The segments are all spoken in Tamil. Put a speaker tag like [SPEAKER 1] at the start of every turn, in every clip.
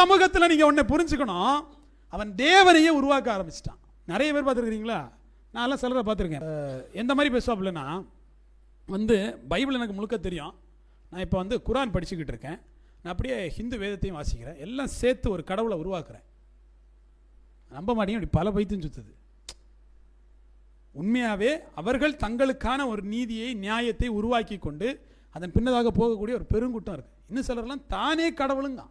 [SPEAKER 1] சமூகத்தில் நீங்கள் ஒன்றை புரிஞ்சுக்கணும். அவன் தேவனையே உருவாக்க ஆரம்பிச்சிட்டான். நிறைய பேர் பார்த்துருக்கிறீங்களா? நான்லாம் சிலரை பார்த்துருக்கேன். எந்த மாதிரி பேசுவாப்புலன்னா வந்து பைபிள் எனக்கு முழுக்க தெரியும். நான் இப்போ வந்து குரான் படிச்சுக்கிட்டு இருக்கேன். நான் அப்படியே ஹிந்து வேதத்தையும் வாசிக்கிறேன். எல்லாம் சேர்த்து ஒரு கடவுளை உருவாக்குறேன். நம்ப மாட்டேங்க அப்படி பல பைத்தியம் சுத்துது. உண்மையாகவே அவர்கள் தங்களுக்கான ஒரு நீதியை நியாயத்தை உருவாக்கி கொண்டு அதன் பின்னதாக போகக்கூடிய ஒரு பெருங்கூட்டம் இருக்குது இன்னும் சிலர்லாம் தானே கடவுளுங்க.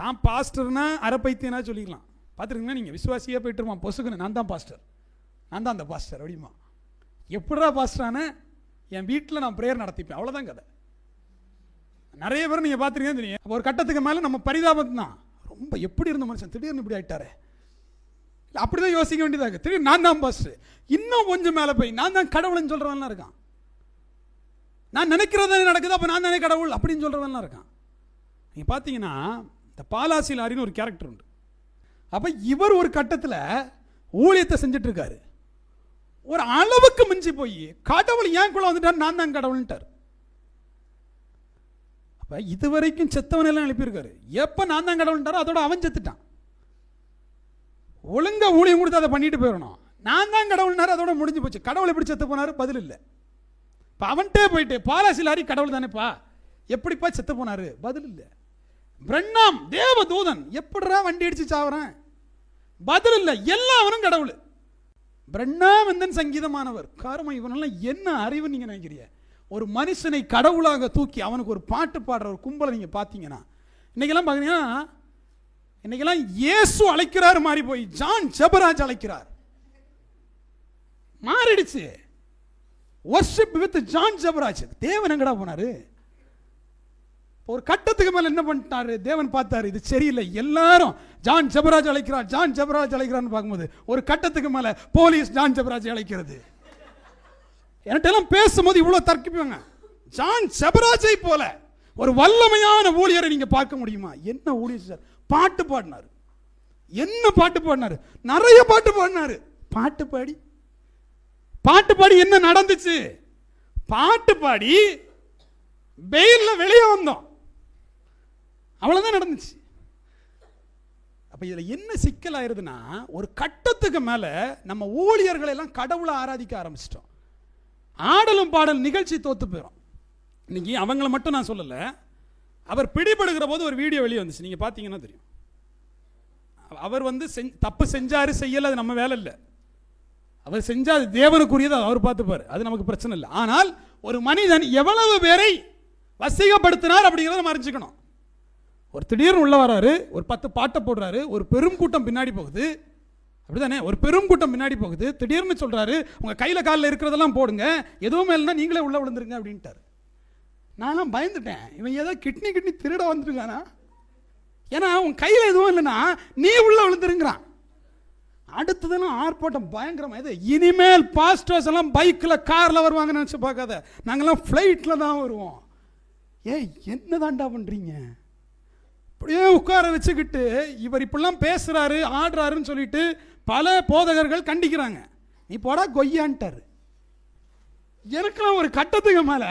[SPEAKER 1] தான் பாஸ்டர்னா அரைப்பைத்தியனா சொல்லிக்கலாம் பார்த்துருக்கீங்களா? நீங்கள் விசுவாசியாக போயிட்டுருமா? பொசுக்குன்னு. நான் தான் பாஸ்டர். நான் தான் அந்த பாஸ்டர் அப்படிமா. எப்படிடா பாஸ்டரான என் வீட்டில் நான் ப்ரேயர் நடத்திப்பேன். அவ்வளோதான் கதை. நிறைய பேர் நீங்கள் பார்த்துருக்கீங்கன்னு தெரியும். அப்போ ஒரு கட்டத்துக்கு மேலே நம்ம பரிதாபம் தான். ரொம்ப எப்படி இருந்த மனுஷன்? திடீர்னு இப்படி ஆகிட்டாரு இல்லை அப்படி தான் யோசிக்க வேண்டியதாக இருக்கு. திடீர்னு நான் தான் பாஸ்டர். இன்னும் கொஞ்சம் மேலே போய் நான் தான் கடவுள்னு சொல்கிறவன்லாம் இருக்கான். நான் நினைக்கிறது நடக்குது அப்போ நான் தானே கடவுள் அப்படின்னு சொல்கிறவன்லாம் இருக்கான். நீங்கள் பார்த்தீங்கன்னா இந்த பாலாசி லாரின்னு ஒரு கேரக்டர் உண்டு. அப்போ இவர் ஒரு கட்டத்தில் ஊழியத்தை செஞ்சுட்டு இருக்காரு ஒரு அளவுக்கு மிஞ்சி போய் கடவுள் ஏன்குள்ள வந்துட்டார்? நான் தான் கடவுள்ன்ட்டார். அப்போ இதுவரைக்கும் செத்தவன் எல்லாம் எழுப்பியிருக்காரு. எப்போ நான் தான் கடவுள்ன்றாரோ அதோட அவன் செத்துட்டான். ஒழுங்கா ஊழியம் கொடுத்து அதை பண்ணிட்டு போயிடணும். நான் தான் கடவுள்னாரு அதோட முடிஞ்சு போச்சு. கடவுள் எப்படி செத்து போனாரு? பதில் இல்லை. இப்போ அவன்கிட்டே போயிட்டு பாலாசிலாரி கடவுள் தானேப்பா. எப்படிப்பா செத்து போனாரு? பதில் இல்லை. பிரண்ணாம் தேவ தூதன் எப்படிடா வண்டி அடிச்சு சாவறேன்? பதில் இல்லை எல்லாவனும் கடவுள். பிரண்ணாமந்தன் சங்கீதமானவர். காரணம் இவனெல்லாம் என்ன அறிவு நீங்க நினைக்கிறீங்க? ஒரு மனுஷனை கடவுளாக தூக்கி அவனுக்கு ஒரு பாட்டு பாடுற ஒரு கும்பலை நீங்க பார்த்தீங்கன்னா இன்னைக்கெல்லாம் பார்த்தீங்கன்னா இன்னைக்கெல்லாம் இயேசு அழைக்கிறார் மாறி போய் ஜான் ஜபராஜ் அழைக்கிறார். மாறிடுச்சு. Worship with John Jabaraj. தேவன் எங்கடா போனாரு? ஒரு கட்டத்துக்கு மேலே என்ன பண்ணிட்டாரு? தேவன் பார்த்தாரு இது சரியில்லை. எல்லாரும் ஜான் ஜபராஜ் அழைக்கிறார் ஜான் ஜபராஜ் அழைக்கிறான்னு பார்க்கும்போது ஒரு கட்டத்துக்கு மேலே போலீஸ் ஜான் ஜபராஜ் அழைக்கிறது. என்கிட்ட எல்லாம் பேசும்போது இவ்வளோ தர்க்கிப்பாங்க. ஜான் ஜபராஜை போல ஒரு வல்லமையான ஊழியரை நீங்கள் பார்க்க முடியுமா? என்ன ஊழியர் சார்? பாட்டு பாடினாரு. என்ன பாட்டு பாடினாரு? நிறைய பாட்டு பாடினாரு. பாட்டு பாடி. பாட்டு பாடி என்ன நடந்துச்சு? பாட்டு பாடி வெயிலில் வெளியே வந்தோம். அவ்வளோதான் நடந்துச்சு. அப்போ இதில் என்ன சிக்கல் ஆயிருதுன்னா ஒரு கட்டத்துக்கு மேலே நம்ம ஊழியர்களை எல்லாம் கடவுளை ஆராதிக்க ஆரம்பிச்சிட்டோம். ஆடலும் பாடல் நிகழ்ச்சி தோத்து போயிடும் இன்னைக்கு அவங்கள மட்டும் நான் சொல்லலை. அவர் பிடிபடுகிற போது ஒரு வீடியோ வெளியே வந்துச்சு. நீங்கள் பார்த்தீங்கன்னா தெரியும். அவர் வந்து செஞ்- தப்பு செஞ்சாரு செய்யலை அது நம்ம வேலை இல்லை. அவர் செஞ்சால் அது தேவனுக்குரியது அவர் பார்த்துப்பார். அது நமக்கு பிரச்சனை இல்லை. ஆனால் ஒரு மனிதன் எவ்வளவு பேரை வசீகப்படுத்தினார் அப்படிங்கிறத நம்ம அறிஞ்சுக்கணும். ஒரு திடீர்னு உள்ளே வராரு ஒரு பத்து பாட்டை போடுறாரு ஒரு பெரும் கூட்டம் பின்னாடி போகுது. அப்படிதானே? ஒரு பெரும் கூட்டம் பின்னாடி போகுது. திடீர்னு சொல்கிறாரு உங்கள் கையில் காலில் இருக்கிறதெல்லாம் போடுங்க. எதுவும் இல்லைன்னா நீங்களே உள்ளே விழுந்துருங்க அப்படின்ட்டாரு. நான்லாம் பயந்துட்டேன். இவன் ஏதோ கிட்னி கிட்னி திருட வந்துருக்கானா? ஏன்னா உன் கையில் எதுவும் இல்லைன்னா நீ உள்ளே விழுந்துருங்கிறான். அடுத்ததெல்லாம் ஆர்ப்பாட்டம் பயங்கரமா. இது இனிமேல் பாஸ்டர்ஸ் எல்லாம் பைக்கில் காரில் வருவாங்கன்னு நினச்சி பார்க்காத. நாங்கள்லாம் ஃப்ளைட்டில் தான் வருவோம். ஏய் என்னதான்டா பண்ணுறீங்க அப்படியே உட்கார வச்சுக்கிட்டு இவர் இப்படிலாம் பேசுகிறாரு ஆடுறாருன்னு சொல்லிட்டு பல போதகர்கள் கண்டிக்கிறாங்க. நீ போடா கொய்யான்ட்டாரு. எனக்கெல்லாம் ஒரு கட்டத்துக்கு மேலே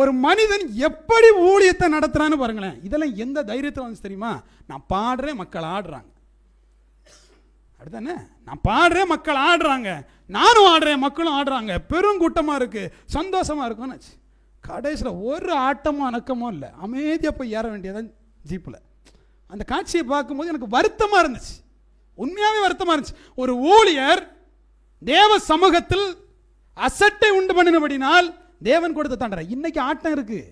[SPEAKER 1] ஒரு மனிதன் எப்படி ஊழியத்தை நடத்துகிறான்னு பாருங்களேன். இதெல்லாம் எந்த தைரியத்தில் வந்து தெரியுமா? நான் பாடுறேன் மக்கள் ஆடுறாங்க. அப்படிதானே நான் பாடுறேன் மக்கள் ஆடுறாங்க. நானும் ஆடுறேன் மக்களும் ஆடுறாங்க. பெருங்கூட்டமாக இருக்குது சந்தோஷமாக இருக்கும்னு கடைசியில் ஒரு ஆட்டமும் அணக்கமும் இல்லை. அமைதியாக போய் ஏற வேண்டியதான் ஜீப்பில். அந்த காட்சியை பார்க்கும்போது எனக்கு வருத்தமாக இருந்துச்சு. உண்மையாகவே வருத்தமாக இருந்துச்சு. ஒரு ஊழியர் தேவ சமூகத்தில் அசட்டை உண்டு பண்ணினபடினால் தேவன் கொடுத்த தண்டனை. இன்னைக்கு ஆட்டம் இருக்குது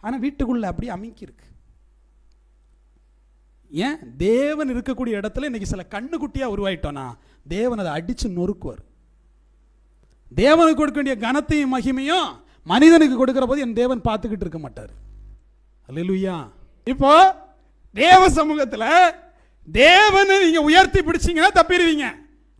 [SPEAKER 1] ஆனால் வீட்டுக்குள்ளே அப்படியே அமைக்கி இருக்கு. ஏன்? தேவன் இருக்கக்கூடிய இடத்துல இன்னைக்கு சில கண்ணுக்குட்டியாக உருவாயிட்டோன்னா தேவன் அதை அடித்து நொறுக்குவார். தேவனுக்கு கொடுக்க வேண்டிய கனத்தையும் மகிமையும் மனிதனுக்கு கொடுக்குற போது என் தேவன் பார்த்துக்கிட்டு இருக்க மாட்டார். அல்லேலூயா. இப்போ தேவ சமூகத்தில் தேவனை நீங்கள் உயர்த்தி பிடிச்சிங்கன்னா தப்பிடுவீங்க.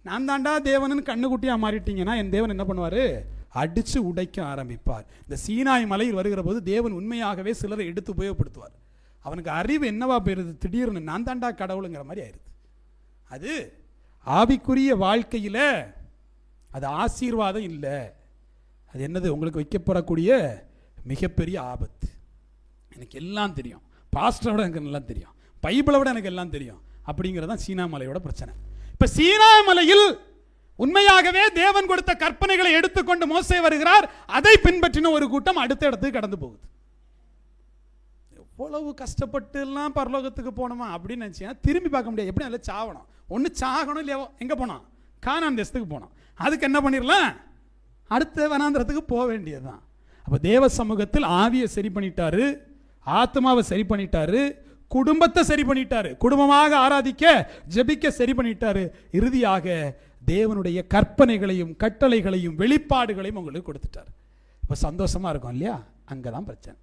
[SPEAKER 1] நான் தாண்டா தேவனுன்னு கண்ணுக்குட்டியாக மாறிட்டீங்கன்னா என் தேவன் என்ன பண்ணுவார்? அடித்து உடைக்க ஆரம்பிப்பார். இந்த சீனாய் மலையில் வருகிற போது தேவன் உண்மையாகவே சிலரை எடுத்து உபயோகப்படுத்துவார். அவனுக்கு அறிவு என்னவா போயிருது? திடீர்னு நான் தாண்டா கடவுளுங்கிற மாதிரி ஆயிருது. அது ஆவிக்குரிய வாழ்க்கையில் அது ஆசீர்வாதம் இல்லை. அது என்னது? உங்களுக்கு வைக்கப்படக்கூடிய மிகப்பெரிய ஆபத்து. எனக்கு எல்லாம் தெரியும். பாஸ்டரை விட எனக்கு நல்லா தெரியும். பைபிளை விட எனக்கு எல்லாம் தெரியும். அப்படிங்கிறது தான் சீனா மலையோட பிரச்சனை. இப்போ சீனா மலையில் உண்மையாகவே தேவன் கொடுத்த கற்பனைகளை எடுத்துக்கொண்டு மோசை வருகிறார். அதை பின்பற்றின ஒரு கூட்டம் அடுத்த இடத்துக்கு கடந்து போகுது. எவ்வளவு கஷ்டப்பட்டு எல்லாம் பரலோகத்துக்கு போனோமா அப்படின்னு நினச்சிங்கன்னா திரும்பி பார்க்க முடியாது. எப்படி அதில் சாகணும் ஒன்று சாகணும் இல்லையோ? எங்கே போனோம் காணாம் தேசத்துக்கு போனோம் அதுக்கு என்ன பண்ணிடலாம்? அடுத்த வனாந்திரத்துக்கு போக வேண்டியதுதான். அப்போ தேவ சமூகத்தில் ஆவியை சரி பண்ணிட்டாரு. ஆத்மாவை சரி பண்ணிட்டாரு குடும்பத்தை சரி பண்ணிட்டாரு. குடும்பமாக ஆராதிக்க ஜெபிக்க சரி பண்ணிட்டாரு. இறுதியாக தேவனுடைய கற்பனைகளையும் கட்டளைகளையும் வெளிப்பாடுகளையும் உங்களுக்கு கொடுத்துட்டாரு. இப்போ சந்தோஷமா இருக்கும் இல்லையா? அங்கே தான் பிரச்சனை.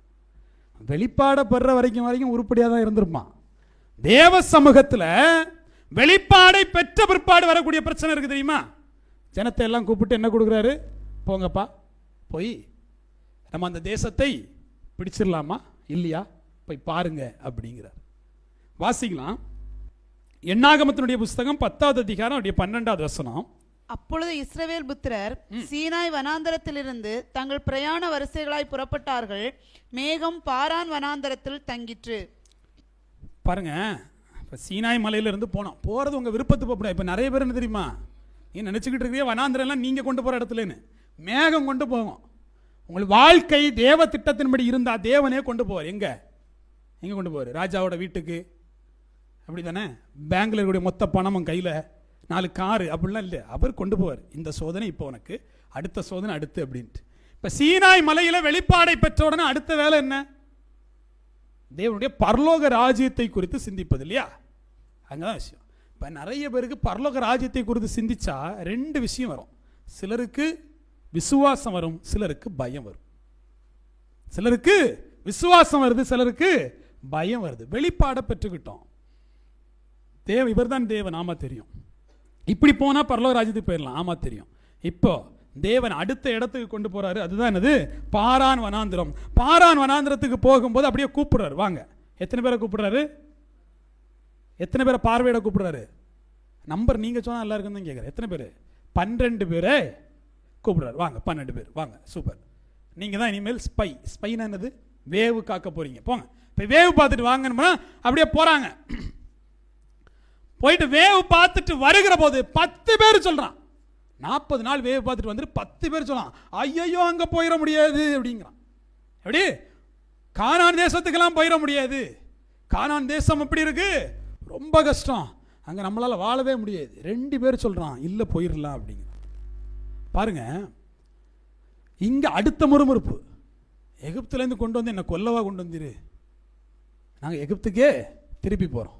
[SPEAKER 1] வெளிப்பாடை பெற வரைக்கும் வரைக்கும் உருப்படியாக தான் இருந்திருப்பான். தேவ சமூகத்தில் வெளிப்பாடை பெற்ற பிற்பாடு வரக்கூடிய பிரச்சனை இருக்கு தெரியுமா? ஜனத்தை எல்லாம் கூப்பிட்டு என்ன கொடுக்குறாரு? போங்கப்பா போய் நம்ம அந்த தேசத்தை பிடிச்சிடலாமா? இல்லையா? போய் பாருங்க அப்படிங்கிறார். வாசிக்கலாம். எண்ணாகமத்தினுடைய புஸ்தகம் பத்தாவது அதிகாரம் அப்படியே பன்னெண்டாவது வசனம்.
[SPEAKER 2] அப்பொழுது இஸ்ரவேல் புத்திரர் சீனாய் வனாந்தரத்திலிருந்து தங்கள் பிரயாண வரிசைகளாய் புறப்பட்டார்கள். மேகம் பாரான் வனாந்தரத்தில் தங்கிற்று.
[SPEAKER 1] பாருங்க இப்போ சீனாய் மலையிலிருந்து போனோம். போகிறது உங்கள் விருப்பத்து போகக்கூடாது. இப்போ நிறைய பேர் என்ன தெரியுமா? நீ நினச்சிக்கிட்டு இருக்கிறீங்க வனாந்திரம்லாம் நீங்கள் கொண்டு போகிற இடத்துலன்னு. மேகம் கொண்டு போவோம். உங்கள் வாழ்க்கை தேவ திட்டத்தின்படி இருந்தால் தேவனே கொண்டு போவார். எங்கே? எங்கே கொண்டு போவார்? ராஜாவோட வீட்டுக்கு. அப்படி தானே பேங்கில் இருக்கக்கூடிய மொத்த பணமும் கையில். நாலு காரு அப்படிலாம் இல்லை அவர் கொண்டு போவார். இந்த சோதனை இப்போ உனக்கு. அடுத்த சோதனை அடுத்து அப்படின்ட்டு. இப்போ சீனாய் மலையில் வெளிப்பாடை பெற்ற உடனே அடுத்த வேலை என்ன? தேவனுடைய பரலோக ராஜ்யத்தை குறித்து சிந்திப்பது இல்லையா? அங்கதான் விஷயம். இப்போ நிறைய பேருக்கு பரலோக ராஜ்யத்தை குறித்து சிந்திச்சா ரெண்டு விஷயம் வரும். சிலருக்கு விசுவாசம் வரும் சிலருக்கு பயம் வரும். சிலருக்கு விசுவாசம் வருது சிலருக்கு பயம் வருது. வெளிப்பாடை பெற்றுக்கிட்டோம். தேவ இவர்தான் தேவன் ஆமாம் தெரியும். இப்படி போனால் பரலோக ராஜ்யத்துக்கு போயிடலாம் ஆமாம் தெரியும். இப்போ தேவன் அடுத்த இடத்துக்கு கொண்டு போகிறாரு அதுதான் என்னது? பாரான் வனாந்திரம். பாரான் வனாந்திரத்துக்கு போகும்போது அப்படியே கூப்பிடுறாரு. வாங்க. எத்தனை பேரை கூப்பிடுறாரு? எத்தனை பேரை பார்வையிட கூப்பிடுறாரு? நம்பர் நீங்கள் சொன்னால் நல்லா இருக்குன்னு தான் கேட்குறேன் எத்தனை பேர்? பன்னிரெண்டு பேரை. கூப்பிடுறாரு. வாங்க பன்னெண்டு பேர். வாங்க சூப்பர் நீங்கள் தான் இனிமேல் ஸ்பை ஸ்பைனா என்னது? வேவு காக்க போகிறீங்க போங்க. இப்போ வேவு பார்த்துட்டு வாங்கணும்னா அப்படியே போகிறாங்க போயிட்டு வேவு பார்த்துட்டு வருகிற போது பத்து பேர் சொல்கிறான் நாற்பது நாள் வேவு பார்த்துட்டு வந்துட்டு பத்து பேர் சொல்கிறான் ஐயையோ அங்கே போயிட முடியாது அப்படிங்கிறான். எப்படி? கானான் தேசத்துக்கெல்லாம் போயிட முடியாது. கானான் தேசம் எப்படி இருக்கு? ரொம்ப கஷ்டம். அங்கே நம்மளால் வாழவே முடியாது. ரெண்டு பேர் சொல்கிறான் இல்லை போயிடலாம் அப்படிங்கிற. பாருங்க இங்கே அடுத்த முறுமுறுப்பு. எகிப்துலேருந்து கொண்டு வந்து என்னை கொல்லவா கொண்டு வந்துரு. நாங்கள் எகிப்துக்கே திருப்பி போகிறோம்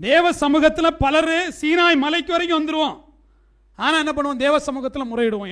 [SPEAKER 1] தேவ சமூகத்தில் பலர் சீனாய் மலைக்கு வரைக்கும் வந்துடுவோம் ஆனால் என்ன பண்ணுவோம்? தேவ சமூகத்தில் முறையிடுவோம்.